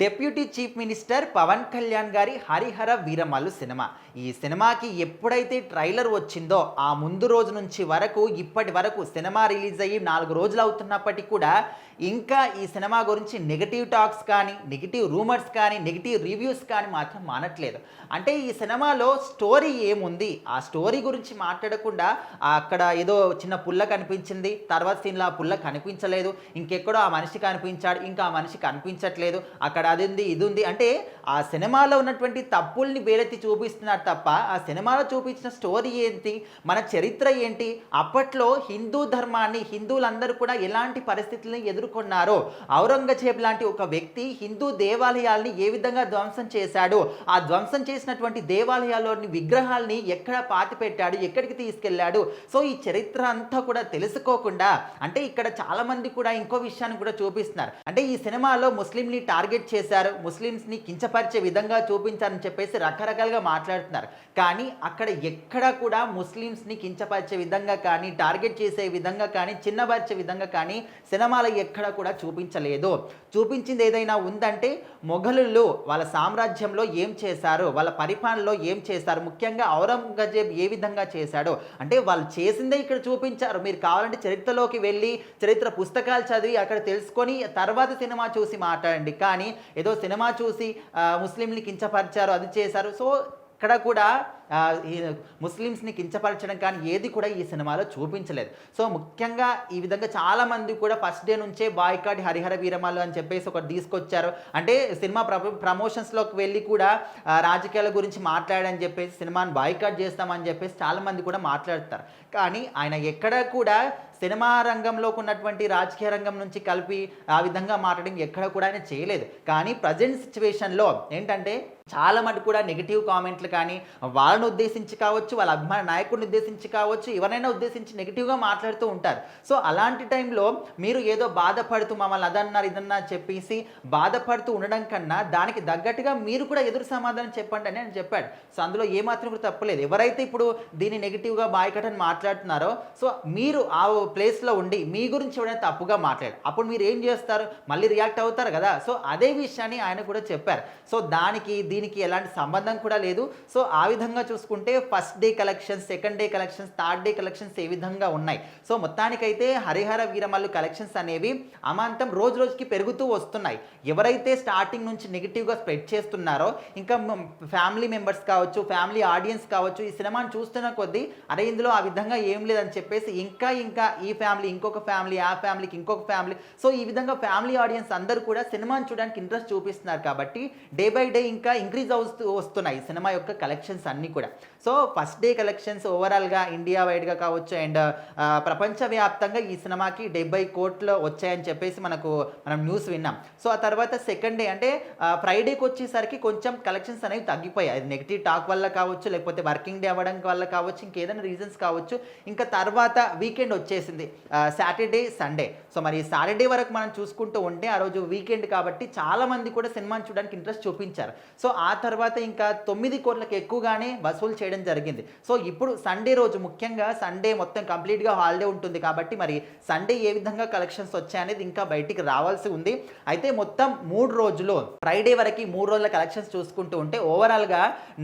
Deputy chief minister Pawan Kalyan గారి Harihara Veeramallu cinema. ఈ సినిమాకి ఎప్పుడైతే ట్రైలర్ వచ్చిందో ఆ ముందు రోజు నుంచి వరకు ఇప్పటి వరకు సినిమా రిలీజ్ అయ్యి నాలుగు రోజులు అవుతున్నప్పటికీ కూడా ఇంకా ఈ సినిమా గురించి నెగిటివ్ టాక్స్ కానీ నెగిటివ్ రూమర్స్ కానీ నెగిటివ్ రివ్యూస్ కానీ మాత్రం మానట్లేదు. అంటే ఈ సినిమాలో స్టోరీ ఏముంది? ఆ స్టోరీ గురించి మాట్లాడకుండా అక్కడ ఏదో చిన్న పుల్ల కనిపించింది తర్వాత సీన్లో ఆ పుల్ల కనిపించలేదు ఇంకెక్కడో ఆ మనిషి కనిపించాడు ఇంకా ఆ మనిషి కనిపించట్లేదు అక్కడ అది ఉంది ఇది ఉంది అంటే ఆ సినిమాలో ఉన్నటువంటి తప్పుల్ని వేలెత్తి చూపిస్తున్నారు తప్ప ఆ సినిమాలో చూపించిన స్టోరీ ఏంటి? మన చరిత్ర ఏంటి? అప్పట్లో హిందూ ధర్మాన్ని హిందువులందరూ కూడా ఎలాంటి పరిస్థితులను ఎదుర్కొన్నారో? ఔరంగజేబ్ లాంటి ఒక వ్యక్తి హిందూ దేవాలయాల్ని ఏ విధంగా ధ్వంసం చేశాడు? ఆ ధ్వంసం చేసినటువంటి దేవాలయాల్లోని విగ్రహాల్ని ఎక్కడ పాతి పెట్టాడు ఎక్కడికి తీసుకెళ్ళాడు సో ఈ చరిత్ర అంతా కూడా తెలుసుకోకుండా అంటే ఇక్కడ చాలా మంది కూడా ఇంకో విషయాన్ని కూడా చూపిస్తున్నారు. అంటే ఈ సినిమాలో ముస్లింని టార్గెట్ చేశారు. ముస్లిమ్స్ని కించపరిచే విధంగా చూపించారని చెప్పేసి రకరకాలుగా మాట్లాడుతున్నారు. కానీ అక్కడ ఎక్కడ కూడా ముస్లిమ్స్ని కించపరిచే విధంగా కానీ టార్గెట్ చేసే విధంగా కానీ చిన్నపరిచే విధంగా కానీ సినిమాలు ఎక్కడ కూడా చూపించలేదు. చూపించింది ఏదైనా ఉందంటే మొఘలులు వాళ్ళ సామ్రాజ్యంలో ఏం చేశారు? వాళ్ళ పరిపాలనలో ఏం చేశారు? ముఖ్యంగా ఔరంగజేబ్ ఏ విధంగా చేశాడో? అంటే వాళ్ళు చేసిందే ఇక్కడ చూపించారు. మీరు కావాలంటే చరిత్రలోకి వెళ్ళి చరిత్ర పుస్తకాలు చదివి అక్కడ తెలుసుకొని తర్వాత సినిమా చూసి మాట్లాడండి. కానీ ఏదో సినిమా చూసి ముస్లింని కించపరిచారు అది చేశారు. సో ఇక్కడ కూడా ఈ ముస్లిమ్స్ని కించపరచడం కానీ ఏది కూడా ఈ సినిమాలో చూపించలేదు. సో ముఖ్యంగా ఈ విధంగా చాలా మంది కూడా ఫస్ట్ డే నుంచే బాయ్కాట్ హరిహర వీరమాలు అని చెప్పేసి ఒకటి తీసుకొచ్చారు. అంటే సినిమా ప్రమోషన్స్లోకి వెళ్ళి కూడా రాజకీయాల గురించి మాట్లాడని చెప్పేసి సినిమాని బాయ్కాట్ చేస్తామని చెప్పేసి చాలా మంది కూడా మాట్లాడతారు. కానీ ఆయన ఎక్కడ కూడా సినిమా రంగంలోకి ఉన్నటువంటి రాజకీయ రంగం నుంచి కలిపి ఆ విధంగా మాట్లాడడం ఎక్కడ కూడా ఆయన చేయలేదు. కానీ ప్రజెంట్ సిచ్యువేషన్లో ఏంటంటే చాలా మటుకు కూడా నెగిటివ్ కామెంట్లు కానీ వాళ్ళను ఉద్దేశించి కావచ్చు వాళ్ళ అభిమాన నాయకుడిని ఉద్దేశించి కావచ్చు ఎవరైనా ఉద్దేశించి నెగిటివ్గా మాట్లాడుతూ ఉంటారు. సో అలాంటి టైంలో మీరు ఏదో బాధపడుతూ మమ్మల్ని అదన్నారు ఇదన్నా చెప్పేసి బాధపడుతూ ఉండడం కన్నా దానికి తగ్గట్టుగా మీరు కూడా ఎదురు సమాధానం చెప్పండి అని నేను చెప్పాడు. సో అందులో ఏమాత్రం కూడా తప్పలేదు ఎవరైతే ఇప్పుడు దీన్ని నెగిటివ్గా బాయ్కట్ మాట్లాడుతున్నారో సో మీరు ఆ ప్లేస్లో ఉండి మీ గురించి ఎవరైనా తప్పుగా మాట్లాడు అప్పుడు మీరు ఏం చేస్తారు? మళ్ళీ రియాక్ట్ అవుతారు కదా. సో అదే విషయాన్ని ఆయన కూడా చెప్పారు. సో దానికి దీనికి ఎలాంటి సంబంధం కూడా లేదు. సో ఆ విధంగా చూసుకుంటే first day collections second day collections third day collections ఏ విధంగా ఉన్నాయి? సో మొత్తానికైతే హరిహర వీరమల్లు కలెక్షన్స్ అనేవి అమాంతం రోజు రోజుకి పెరుగుతూ వస్తున్నాయి. ఎవరైతే స్టార్టింగ్ నుంచి నెగిటివ్గా స్ప్రెడ్ చేస్తున్నారో ఇంకా ఫ్యామిలీ మెంబర్స్ కావచ్చు ఫ్యామిలీ ఆడియన్స్ కావచ్చు ఈ సినిమాను చూస్తున్న కొద్దీ అరే ఇందులో ఆ విధంగా ఏం లేదని చెప్పేసి ఇంకా ఇంకా ఈ ఫ్యామిలీ ఇంకొక ఫ్యామిలీ ఆ ఫ్యామిలీకి ఇంకొక ఫ్యామిలీ సో ఈ విధంగా ఫ్యామిలీ ఆడియన్స్ అందరూ కూడా సినిమాని చూడడానికి ఇంట్రెస్ట్ చూపిస్తున్నారు కాబట్టి డే బై డే ఇంకా ఇంక్రీజ్ అవుతూ వస్తున్నాయి సినిమా యొక్క కలెక్షన్స్ అన్ని కూడా. సో ఫస్ట్ డే కలెక్షన్స్ ఓవరాల్గా ఇండియా వైడ్గా కావచ్చు అండ్ ప్రపంచవ్యాప్తంగా ఈ సినిమాకి డెబ్బై కోట్లు వచ్చాయని చెప్పేసి మనకు మనం న్యూస్ విన్నాం. సో ఆ తర్వాత సెకండ్ డే అంటే ఫ్రైడేకి వచ్చేసరికి కొంచెం కలెక్షన్స్ అనేవి తగ్గిపోయాయి. అది నెగిటివ్ టాక్ వల్ల కావచ్చు లేకపోతే వర్కింగ్ డే అవ్వడం వల్ల కావచ్చు ఇంకేదైనా రీజన్స్ కావచ్చు. ఇంకా తర్వాత వీకెండ్ వచ్చేసింది. సాటర్డే సండే సో మరి సాటర్డే వరకు మనం చూసుకుంటూ ఉంటే ఆ రోజు వీకెండ్ కాబట్టి చాలా మంది కూడా సినిమాని చూడడానికి ఇంట్రెస్ట్ చూపించారు. సో ఆ తర్వాత ఇంకా తొమ్మిది కోట్లకు ఎక్కువగానే వసూలు చేయడం జరిగింది. సో ఇప్పుడు సండే రోజు ముఖ్యంగా సండే మొత్తం కంప్లీట్గా హాలిడే ఉంటుంది కాబట్టి మరి సండే ఏ విధంగా కలెక్షన్స్ వచ్చాయనేది ఇంకా బయటికి రావాల్సి ఉంది. అయితే మొత్తం మూడు రోజులు ఫ్రైడే వరకు మూడు రోజుల కలెక్షన్స్ చూసుకుంటూ ఉంటే ఓవరాల్గా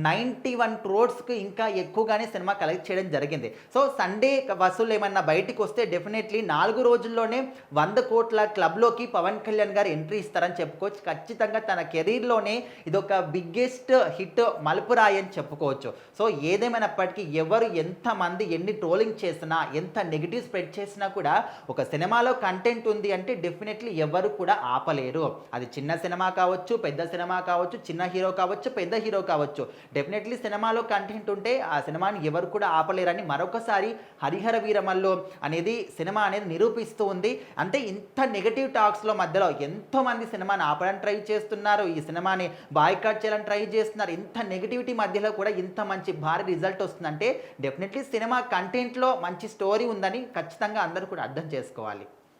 నైంటీ వన్ క్రోడ్స్కి ఇంకా ఎక్కువగానే సినిమా కలెక్ట్ చేయడం జరిగింది. సో సండే వసూలు ఏమన్నా బయటికి వస్తే డెఫినెట్లీ నాలుగు రోజుల్లోనే వంద కోట్ల క్లబ్లోకి పవన్ కళ్యాణ్ గారు ఎంట్రీ ఇస్తారని చెప్పుకోవచ్చు. ఖచ్చితంగా తన కెరీర్లోనే ఇదొక బిగ్గెస్ట్ హిట్ మలుపురాయి అని చెప్పుకోవచ్చు. సో ఏదేమైనప్పటికీ ఎవరు ఎంతమంది ఎన్ని ట్రోలింగ్ చేసినా ఎంత నెగిటివ్ స్ప్రెడ్ చేసినా కూడా ఒక సినిమాలో కంటెంట్ ఉంది అంటే డెఫినెట్లీ ఎవరు కూడా ఆపలేరు. అది చిన్న సినిమా కావచ్చు పెద్ద సినిమా కావచ్చు చిన్న హీరో కావచ్చు పెద్ద హీరో కావచ్చు. డెఫినెట్లీ సినిమాలో కంటెంట్ ఉంటే ఆ సినిమాని ఎవరు కూడా ఆపలేరని మరొకసారి హరిహర వీరమల్లు అనేది సినిమా అనేది నిరూపిస్తూ ఉంది. అంటే ఇంత నెగటివ్ టాక్స్లో మధ్యలో ఎంతో మంది సినిమాని ఆపడానికి ట్రై చేస్తున్నారు. ఈ సినిమాని బాయ్కాట్ చేయాలని ట్రై చేస్తున్నారు. ఇంత నెగిటివిటీ మధ్యలో కూడా ఇంత మంచి భారీ రిజల్ట్ వస్తుందంటే డెఫినెట్లీ సినిమా కంటెంట్లో మంచి స్టోరీ ఉందని ఖచ్చితంగా అందరూ కూడా అర్థం చేసుకోవాలి.